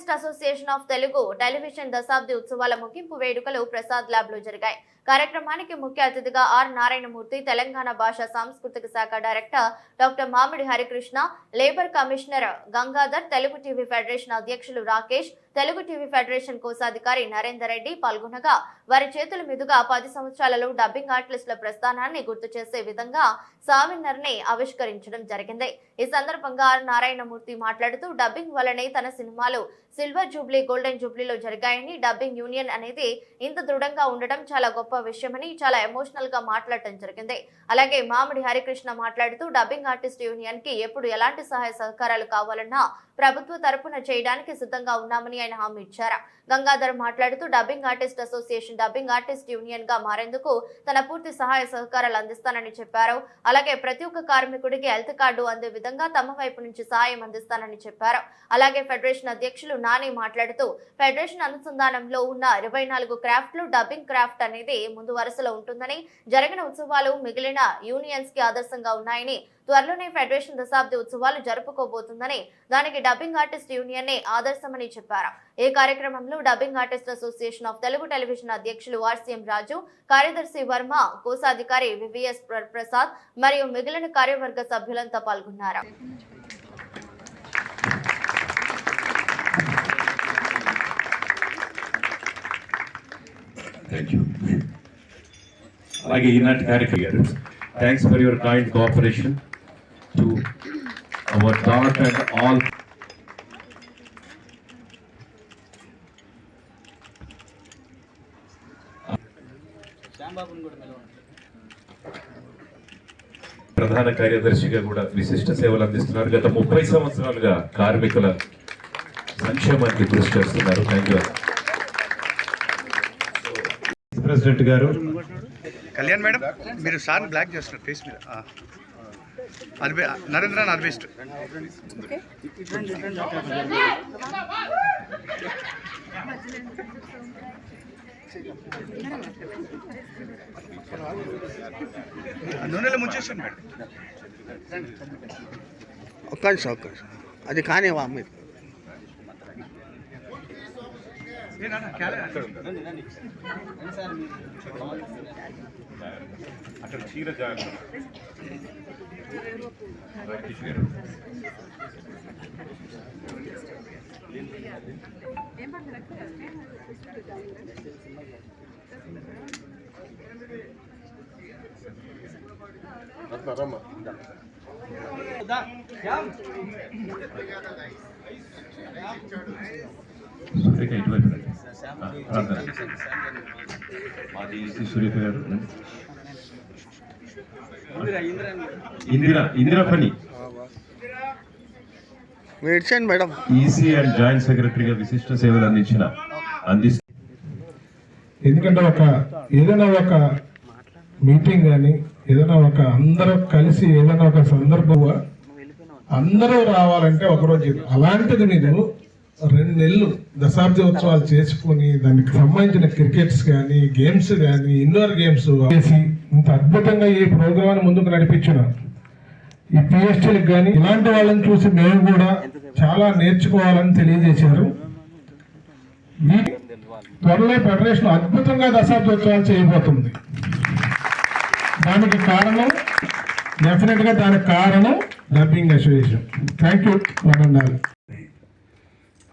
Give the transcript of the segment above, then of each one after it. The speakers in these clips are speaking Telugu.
Journalist association of Telugu television దశాబ్ది ఉత్సవాల ముగింపు వేడుకలు ప్రసాద్ ల్యాబ్లో జరిగాయి. కార్యక్రమానికి ముఖ్య అతిథిగా ఆర్ నారాయణమూర్తి తెలంగాణ భాష సాంస్కృతిక శాఖ director doctor Mamidi Harikrishna labour commissioner Gangadhar Telugu TV federation అధ్యక్షులు రాకేష్ తెలుగు టీవీ ఫెడరేషన్ కోశాధికారి నరేందర్ రెడ్డి పాల్గొనగా వారి చేతుల మీదుగా పది సంవత్సరాలలో డబ్బింగ్ ఆర్టిస్టుల ప్రస్థానాన్ని గుర్తు చేసే విధంగా సామిన్నర్ని ఆవిష్కరించడం జరిగింది. ఈ సందర్భంగా ఆర్. నారాయణమూర్తి మాట్లాడుతూ డబ్బింగ్ వల్లనే తన సినిమాలు సిల్వర్ జూబ్లీ గోల్డెన్ జూబ్లీలో జరిగాయని డబ్బింగ్ యూనియన్ అనేది ఇంత దృఢంగా ఉండడం చాలా గొప్ప విషయమని చాలా ఎమోషనల్గా మాట్లాడటం జరిగింది. అలాగే మామిడి హరికృష్ణ మాట్లాడుతూ డబ్బింగ్ ఆర్టిస్ట్ యూనియన్కి ఎప్పుడు ఎలాంటి సహాయ సహకారాలు కావాలన్నా ప్రభుత్వ తరపున చేయడానికి సిద్ధంగా ఉన్నామని ఆయన హామీ ఇచ్చారు? గంగాధర్ మాట్లాడుతూ dubbing artist association dubbing artist యూనియన్గా మారేందుకు తన పూర్తి సహాయ సహకారాలు అందిస్తానని చెప్పారు. అలాగే ప్రతి ఒక్క కార్మికుడికి హెల్త్ కార్డు అందే విధంగా తమ వైపు నుంచి సహాయం అందిస్తానని చెప్పారు. అలాగే ఫెడరేషన్ అధ్యక్షులు నాని మాట్లాడుతూ ఫెడరేషన్ అనుసంధానంలో ఉన్న ఇరవై నాలుగు క్రాఫ్ట్లు డబ్బింగ్ క్రాఫ్ట్ అనేది ముందు వరుసలో ఉంటుందని జరిగిన ఉత్సవాలు మిగిలిన యూనియన్స్కి ఆదర్శంగా ఉన్నాయని త్వరలోనే ఫెడరేషన్ దశాబ్ది ఉత్సవాలు జరుపుకోబోతుందని దానికి డబ్బింగ్ ఆర్టిస్ట్ యూనియన్ ఆదర్శమని చెప్పారు. ఈ కార్యక్రమంలో dubbing artist association of Telugu television అధ్యక్షులు ఆర్సీఎం రాజు కార్యదర్శి వర్మ కోశాధికారి వివిఎస్ ప్రసాద్ మరియు మిగిలిన కార్యవర్గ సభ్యులంతా పాల్గొన్నారు. థ్యాంక్ యూ అలాగే ఈనాటి కార్యక్రమం గారు thanks for your kind cooperation to our thought and all ప్రధాన కార్యదర్శిగా కూడా విశిష్ట సేవలు అందిస్తున్నారు. గత ముప్పై సంవత్సరాలుగా కార్మికుల సంక్షేమానికి కృషి చేస్తున్నారు. థ్యాంక్ యూ ప్రెసిడెంట్ గారు. కళ్యాణ్ మేడం మీరు సార్ బ్లాక్ చేస్తున్నారు ఫేస్ మీద. అర్బే నరేంద్ర అర్బిస్ట్ నూనెలో ముంచేస్తాను మేడం ఒక్క నిమిషం ఒక్క నిమిషం. అది కానివా మీరు అక్కడ చీర జాగ్రత్త రాకేష్ గారు సురేఖ ఇటువైపు ఇందిరా ఇందిరా పని. మీరు ఇచ్చేయండి మేడం. ఈసీ అండ్ జాయింట్ సెక్రటరీగా విశిష్ట సేవలు అందించిన అందిస్తూ ఎందుకంటే ఒక ఏదైనా ఒక మీటింగ్ కానీ ఏదైనా ఒక అందరూ కలిసి ఏదైనా ఒక సందర్భంగా అందరూ రావాలంటే ఒకరోజు. అలాంటిది మీరు రెండు నెలలు దశాబ్ది ఉత్సవాలు చేసుకొని దానికి సంబంధించిన క్రికెట్స్ కానీ గేమ్స్ కానీ ఇండోర్ గేమ్స్ చేసి ఇంత అద్భుతంగా ఈ ప్రోగ్రామ్ ముందుకు నడిపించిన ఈ పిఎస్టీలకు కానీ ఇలాంటి వాళ్ళని చూసి మేము కూడా చాలా నేర్చుకోవాలని తెలియజేశారు. త్వరలో ఫెడరేషన్ అద్భుతంగా దశాబ్దోత్సవాలు చేయబోతుంది. దానికి కారణం డెఫినెట్గా దానికి కారణం డబ్బింగ్ అసోసియేషన్. థ్యాంక్ యూ వనండాలి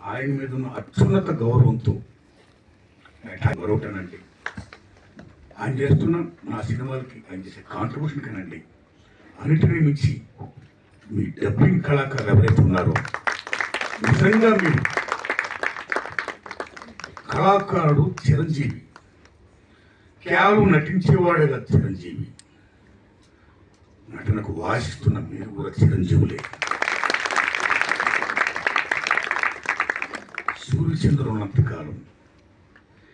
ఆయన మీద ఉన్న అత్యున్నత గౌరవంతో గౌరవటానండి ఆయన చేస్తున్న నా సినిమాలకి ఆయన చేసే కాంట్రిబ్యూషన్ కానండి. అన్నిటినీ మించి మీ డబ్బింగ్ కళాకారులు ఎవరైతే ఉన్నారో నిజంగా మీరు కళాకారుడు చిరంజీవి. కేవలం నటించేవాడే చిరంజీవి. నటనకు వాసిస్తున్న మీరు కూడా చిరంజీవులే. సూర్యచంద్రులు ఉన్నంత కాలం.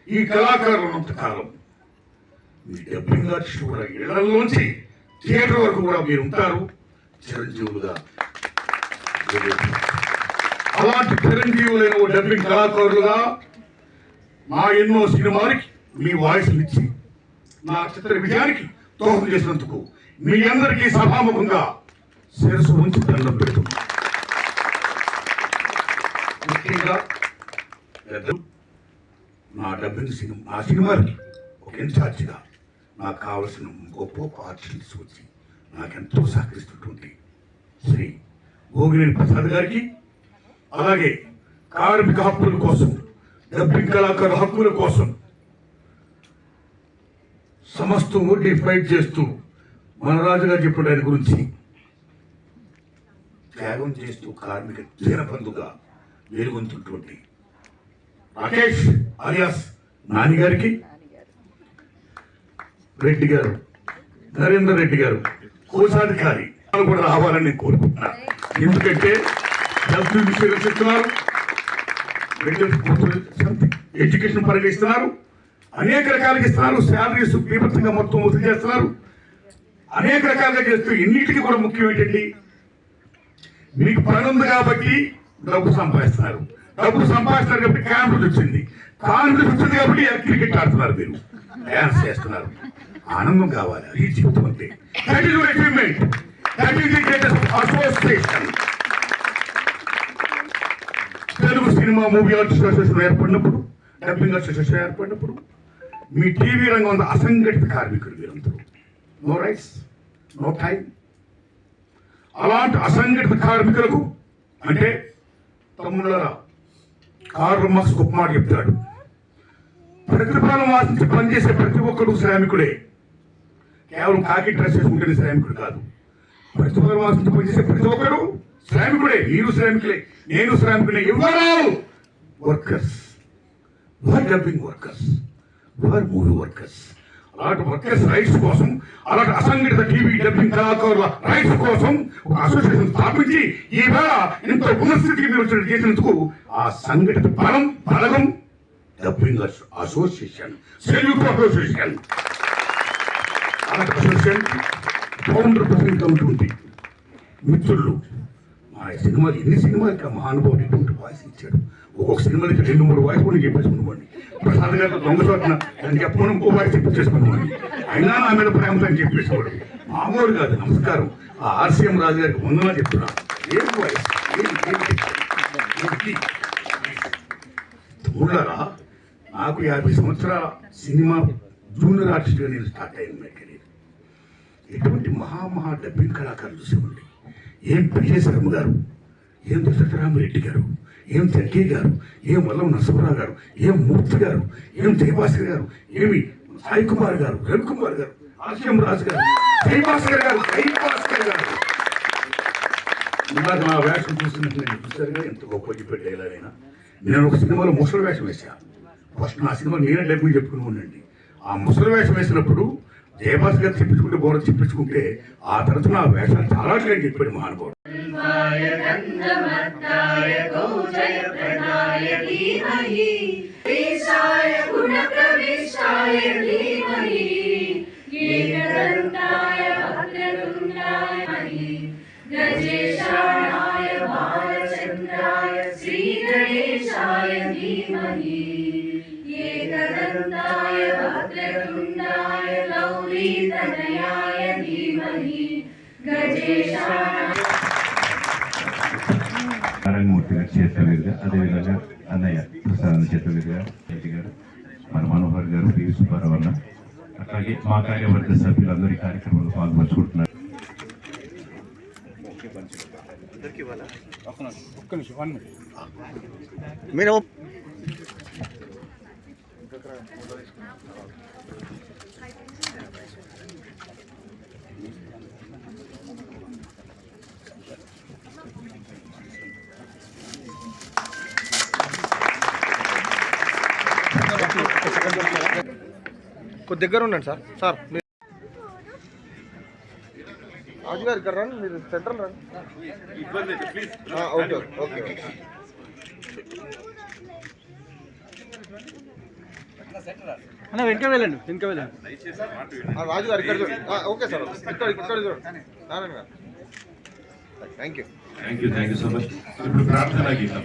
ఈ కళాకారులు ఉన్నంత కాలం. మీ డబ్బింగ్ ఆర్టిస్ట్ కూడా ఇళ్ళలోంచి థియేటర్ వరకు కూడా మీరు ఉంటారు చిరంజీవులుగా. అలాంటి చిరంజీవులైన ఓ డబ్బింగ్ కళాకారులుగా మా ఎన్నో సినిమాలకి మీ వాయిస్లు ఇచ్చి నా చిత్ర విజయానికి దోహదం చేసినందుకు మీ అందరికీ సభాముఖంగా శిరస్సు ఉంచి దండం పెడుతున్నాను ముఖ్యంగా పెద్దలు. నా డబ్బింగ్ సినిమా ఆ సినిమాకి ఒక ఇన్ఛార్జ్గా నాకు కావలసిన గొప్ప గొప్ప ఆర్టిస్టులు వచ్చి నాకెంతో సహకరిస్తున్నటువంటి శ్రీ భోగినేని ప్రసాద్ గారికి అలాగే కార్మిక హక్కుల కోసం డబ్బింగ్ కళాకారుల హక్కుల కోసం సమస్తము ఒడ్డి చేస్తూ మన రాజుగారు చెప్పిన ఆయన గురించి త్యాగం చేస్తూ కార్మిక దీనబంధుగా వెలుగొందుతున్నటువంటి రాకేష్ అలియాస్ నాని గారికి రెడ్డి గారు నరేందర్ రెడ్డి గారు కోశాధికారి కూడా రావాలని నేను కోరుకుంటున్నా. ఎందుకంటే డబ్బు విషయంలో చెప్తున్నారు ఎడ్యుకేషన్ పరంగా ఇస్తున్నారు అనేక రకాలుగా ఇస్తున్నారు శాలరీస్ బీభత్సంగా మొత్తం వసూలు చేస్తున్నారు. అనేక రకాలుగా చేస్తూ ఇన్నిటికీ కూడా ముఖ్యం ఏంటండి? మీకు పని ఉంది కాబట్టి డబ్బు సంపాదిస్తున్నారు. డబ్బు సంపాదిస్తున్నారు కాబట్టి కాన్ఫిడెన్స్ వచ్చింది. కాన్ఫిడెన్స్ వచ్చింది కాబట్టి క్రికెట్ ఆడుతున్నారు మీరు. డ్యాన్స్ చేస్తున్నారు. ఆనందం కావాలి ఈ జీవితం అంతే. That is achievement that is the greatest association Telugu cinema movie artist association ఏర్పడినప్పుడు డబ్బింగ్ అసోసియేషన్ ఏర్పడినప్పుడు మీ టీవీ రంగం అసంఘటిత కార్మికులు మీరందరూ నో రైట్స్ నో టైం అలాంటి అసంఘటిత కార్మికులకు అంటే తమ్ముళ్ళరా కార్లు మార్క్స్ గొప్ప మాట చెప్తాడు ప్రతిఫలం ఆశించి పనిచేసే ప్రతి ఒక్కడు శ్రామికుడే. కేవలం కాకి డ్రెస్ వేసుకుంటేనే శ్రామికుడు కాదు. ప్రతిఫలం ఆశించి పనిచేసే ప్రతి ఒక్కరు శ్రామికుడే. మీరు శ్రామికులే నేను శ్రామికులే ఎవరు వర్కర్స్ వర్ డబ్బింగ్ వర్కర్స్ వర్ మూవీ వర్కర్స్ అలాంటి వర్కర్స్ రైట్స్ కోసం అలాంటి అసంఘటిత టీవీ డబ్బింగ్ కళాకారుల రైట్స్ కోసం ఒక అసోసియేషన్ స్థాపించి ఈవేళ ఇంత ఉన్న స్థితికి మీరు చేసినందుకు ఆ సంఘటిత బలం బలగం డబ్బింగ్ అసోసియేషన్ సెల్యూట్ అసోసియేషన్. అలాంటి అసోసియేషన్ ఫౌండర్ ప్రెసిడెంట్ ఉంటుంది మిత్రులు. మా సినిమాలు ఎన్ని సినిమాలకి మహానుభావుడు ఇటువంటి వాయిస్ ఇచ్చాడు? ఒక్కొక్క సినిమాకి రెండు మూడు వాయిస్ కూడా చెప్పేసుకున్నామండి ప్రసాద్ గారు దొంగ చోట్న నేను చెప్పకుండా ఇంకో వాయిస్ చెప్పించేసుకున్నామండి అయినా నా మీద ప్రేమతో అని చెప్పేసేవాడు. మామూలు కాదు నమస్కారం. ఆ ఆర్సీఎం రాజు గారికి వందనా చెప్తున్నా. ఏం వాయిస్? ఏం నాకు యాభై సంవత్సరాల సినిమా జూనియర్ ఆర్టిస్ట్గా నేను స్టార్ట్ అయింది మై కెరీర్. ఎటువంటి మహామహా డబ్బింగ్ కళాకారులు చూసేవాడి ఏం పిల్లే శర్మ గారు ఏం దశరథరామరెడ్డి గారు? ఏం జగ్గయ్య గారు ఏం వల్లం నరసింహరావు గారు ఏం మూర్తి గారు ఏం జయభాస్కర్ గారు ఏమి సాయి కుమార్ గారు రవికుమార్ గారు ఆశయం రాజు గారు జయభాస్కర్ గారు జయభాస్కర్ గారు. ఇందాక నా వేషం చూసినట్టు నేను ఎంత గొప్ప చెప్పాడు డైలాగైనా నేను ఒక సినిమాలో ముసలి వేషం వేశాను ఫస్ట్ నా సినిమా నేనే డబ్బులు చెప్పుకుని ఉండండి. ఆ ముసలి వేషం వేసినప్పుడు జయభాస్ గారు చెప్పించుకుంటే బోర చెప్పించుకుంటే ఆ తర్వాత నా వేషాలు చాలా నేను చెప్పాడు మహానుభావుడు. प्रवेशाय गुणप्रवेशाय धीमहि एकदन्ताय वक्रतुण्डाय धीमहि गजेशाय बालचन्द्राय श्रीगणेशाय धीमहि एकदन्ताय वक्रतुण्डाय गौरीतनयाय धीमहि गजेशाय అదేవిధంగా అన్నయ్య ప్రసాద్ చేతుల మీదుగా రెడ్డి గారు మన మనోహర్ గారు పివి సుబ్బారావు అన్న అట్లాగే మా కార్యవర్గ సభ్యులందరూ ఈ కార్యక్రమంలో పాల్పంచుకుంటున్నారు మీరు కొద్ది దగ్గర ఉండండి సార్. సార్ మీరు రాజు గారు ఇక్కడ రండి మీరు సెంట్రల్ రండి. ఆ, ఓకే ఓకే. ఓకే అన్న వెనక వెళ్ళండి వెనక వెళ్ళండి. ఆ, రాజు గారు ఇక్కడ చూడండి. ఓకే సార్ ఇక్కడ ఇక్కడ చూడండి. నారాయణ గారు. Thank you thank you thank you so much ఇప్పుడు ప్రార్థనా గీతం.